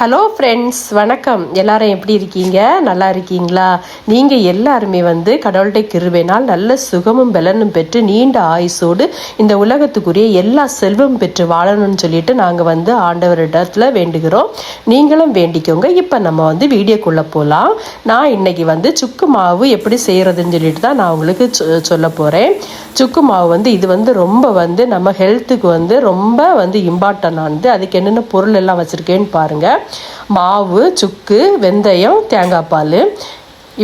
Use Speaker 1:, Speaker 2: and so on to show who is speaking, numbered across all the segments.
Speaker 1: hello friends வணக்கம் எல்லாரும் எப்படி இருக்கீங்க நல்லா இருக்கீங்களா நீங்கள் எல்லாருமே வந்து கடவுள்கிட்ட கிருவேனால் நல்ல சுகமும் பலனும் பெற்று நீண்ட ஆயுசோடு இந்த உலகத்துக்குரிய எல்லா செல்வம் பெற்று வாழணும்னு சொல்லிட்டு நாங்கள் வந்து ஆண்டவரிடத்தில் வேண்டுகிறோம் நீங்களும் வேண்டிக்கோங்க இப்போ நம்ம வந்து வீடியோக்குள்ளே போகலாம் நான் இன்னைக்கு வந்து சுக்கு மாவு எப்படி செய்கிறதுன்னு சொல்லிட்டு தான் நான் உங்களுக்கு சொல்ல போகிறேன் சுக்கு மாவு வந்து இது வந்து ரொம்ப வந்து நம்ம ஹெல்த்துக்கு வந்து ரொம்ப வந்து இம்பார்ட்டன் ஆனது அதுக்கு என்னென்ன பொருள் எல்லாம் வச்சுருக்கேன்னு பாருங்கள் மாவு சுக்கு வெந்தயம் தேங்காய் பால்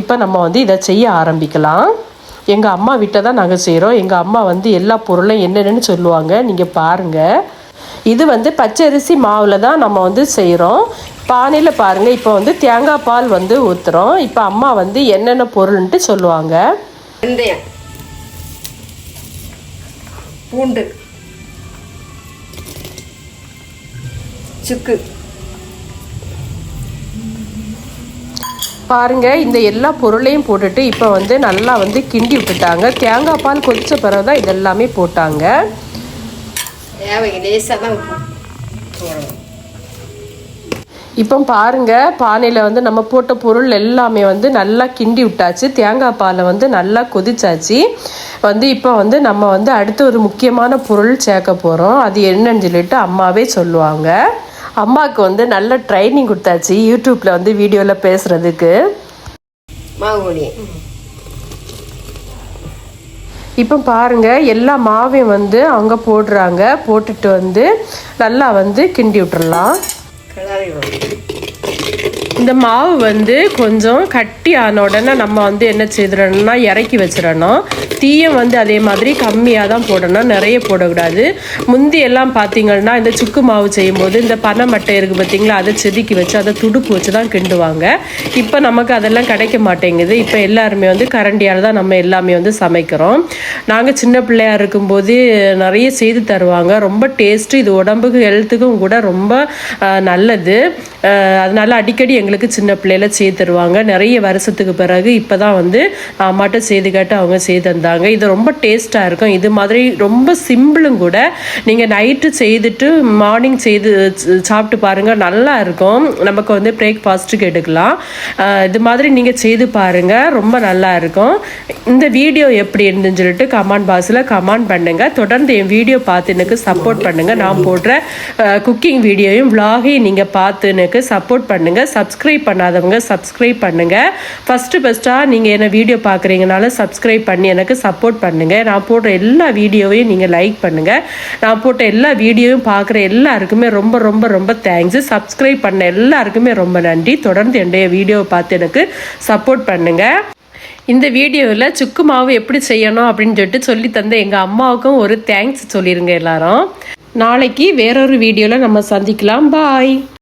Speaker 1: இப்போ நம்ம வந்து இதை செய்ய ஆரம்பிக்கலாம் எங்கள் அம்மா வீட்டில் தான் நாங்கள் செய்கிறோம் எங்கள் அம்மா வந்து எல்லா பொருளும் என்னென்னு சொல்லுவாங்க நீங்கள் பாருங்கள் இது வந்து பச்சரிசி மாவில் தான் நம்ம வந்து செய்கிறோம் பானையில் பாருங்கள் இப்போ வந்து தேங்காய் பால் வந்து ஊற்றுறோம் இப்போ அம்மா வந்து என்னென்ன பொருள்ன்ட்டு சொல்லுவாங்க
Speaker 2: வெந்தயம் பூண்டு சுக்கு
Speaker 1: பாருங்கள் இந்த எல்லா பொருளையும் போட்டுட்டு இப்போ வந்து நல்லா வந்து கிண்டி விட்டுட்டாங்க தேங்காய் பால் கொதித்த பிறகு தான் இதெல்லாமே போட்டாங்க இப்போ பாருங்கள் பானையில் வந்து நம்ம போட்ட பொருள் எல்லாமே வந்து நல்லா கிண்டி விட்டாச்சு தேங்காய் பாலை வந்து நல்லா கொதிச்சாச்சு வந்து இப்போ வந்து நம்ம வந்து அடுத்து ஒரு முக்கியமான பொருள் சேர்க்க போகிறோம் அது என்னன்னு சொல்லிட்டு அம்மாவே சொல்லுவாங்க அம்மாவுக்கு வந்து நல்ல ட்ரைனிங் கொடுத்தாச்சு யூடியூப்பில் வந்து வீடியோவில் பேசுகிறதுக்கு மாவுடி இப்போ பாருங்கள் எல்லா மாவையும் வந்து அவங்க போடுறாங்க போட்டுட்டு வந்து நல்லா வந்து கிண்டி விட்டுடலாம் இந்த மாவு வந்து கொஞ்சம் கட்டி ஆன உடனே நம்ம வந்து என்ன செய்திடணும்னா இறக்கி வச்சிடணும் டீயும் வந்து அதே மாதிரி கம்மியாக தான் போடணும் நிறைய போடக்கூடாது முந்தி எல்லாம் பார்த்தீங்கன்னா இந்த சுக்கு மாவு செய்யும்போது இந்த பனை மட்டை இருக்குது பார்த்தீங்களா அதை செதுக்கி வச்சு அதை துடுப்பு வச்சு தான் கிண்டுவாங்க இப்போ நமக்கு அதெல்லாம் கிடைக்க மாட்டேங்குது இப்போ எல்லாருமே வந்து கரண்டியால் தான் நம்ம எல்லாமே வந்து சமைக்கிறோம் நாங்கள் சின்ன பிள்ளையாக இருக்கும்போது நிறைய செய்து தருவாங்க ரொம்ப டேஸ்ட்டு இது உடம்புக்கும் ஹெல்த்துக்கும் கூட ரொம்ப நல்லது அதனால் அடிக்கடி எங்களுக்கு சின்ன பிள்ளையில செய்து தருவாங்க நிறைய வருஷத்துக்கு பிறகு இப்போ தான் வந்து அம்மாட்ட செய்து கேட்டு அவங்க செய்து தந்தாங்க சொல்கிறாங்க இது ரொம்ப டேஸ்ட்டாக இருக்கும் இது மாதிரி ரொம்ப சிம்பிளும் கூட நீங்கள் நைட்டு செய்துட்டு மார்னிங் செய்து சாப்பிட்டு பாருங்கள் நல்லா இருக்கும் நமக்கு வந்து பிரேக்ஃபாஸ்ட்டுக்கு எடுக்கலாம் இது மாதிரி நீங்கள் செய்து பாருங்கள் ரொம்ப நல்லா இருக்கும் இந்த வீடியோ எப்படி இருந்துன்னு சொல்லிட்டு கமெண்ட் பாக்ஸில் கமெண்ட் பண்ணுங்கள் தொடர்ந்து என் வீடியோ பார்த்து எனக்கு சப்போர்ட் பண்ணுங்கள் நான் போடுற குக்கிங் வீடியோவையும் விலாகையும் நீங்கள் பார்த்து எனக்கு சப்போர்ட் பண்ணுங்கள் சப்ஸ்கிரைப் பண்ணாதவங்க சப்ஸ்கிரைப் பண்ணுங்கள் ஃபஸ்ட்டு ஃபஸ்ட்டாக நீங்கள் என்ன வீடியோ பார்க்குறீங்கனால சப்ஸ்கிரைப் பண்ணி எனக்கு சப்போர்ட் பண்ணுங்கள் நான் போடுற எல்லா வீடியோவையும் நீங்கள் லைக் பண்ணுங்கள் நான் போட்ட எல்லா வீடியோவும் பார்க்குற எல்லாருக்குமே ரொம்ப ரொம்ப ரொம்ப தேங்க்ஸு சப்ஸ்கிரைப் பண்ண எல்லாருக்குமே ரொம்ப நன்றி தொடர்ந்து என்னுடைய வீடியோவை பார்த்து எனக்கு சப்போர்ட் பண்ணுங்கள் இந்த வீடியோவில் சுக்கு மாவு எப்படி செய்யணும் அப்படின்னு சொல்லிட்டு சொல்லி தந்த எங்கள் அம்மாவுக்கும் ஒரு தேங்க்ஸ் சொல்லிடுங்க எல்லாரும் நாளைக்கு வேறொரு வீடியோவில் நம்ம சந்திக்கலாம் பாய்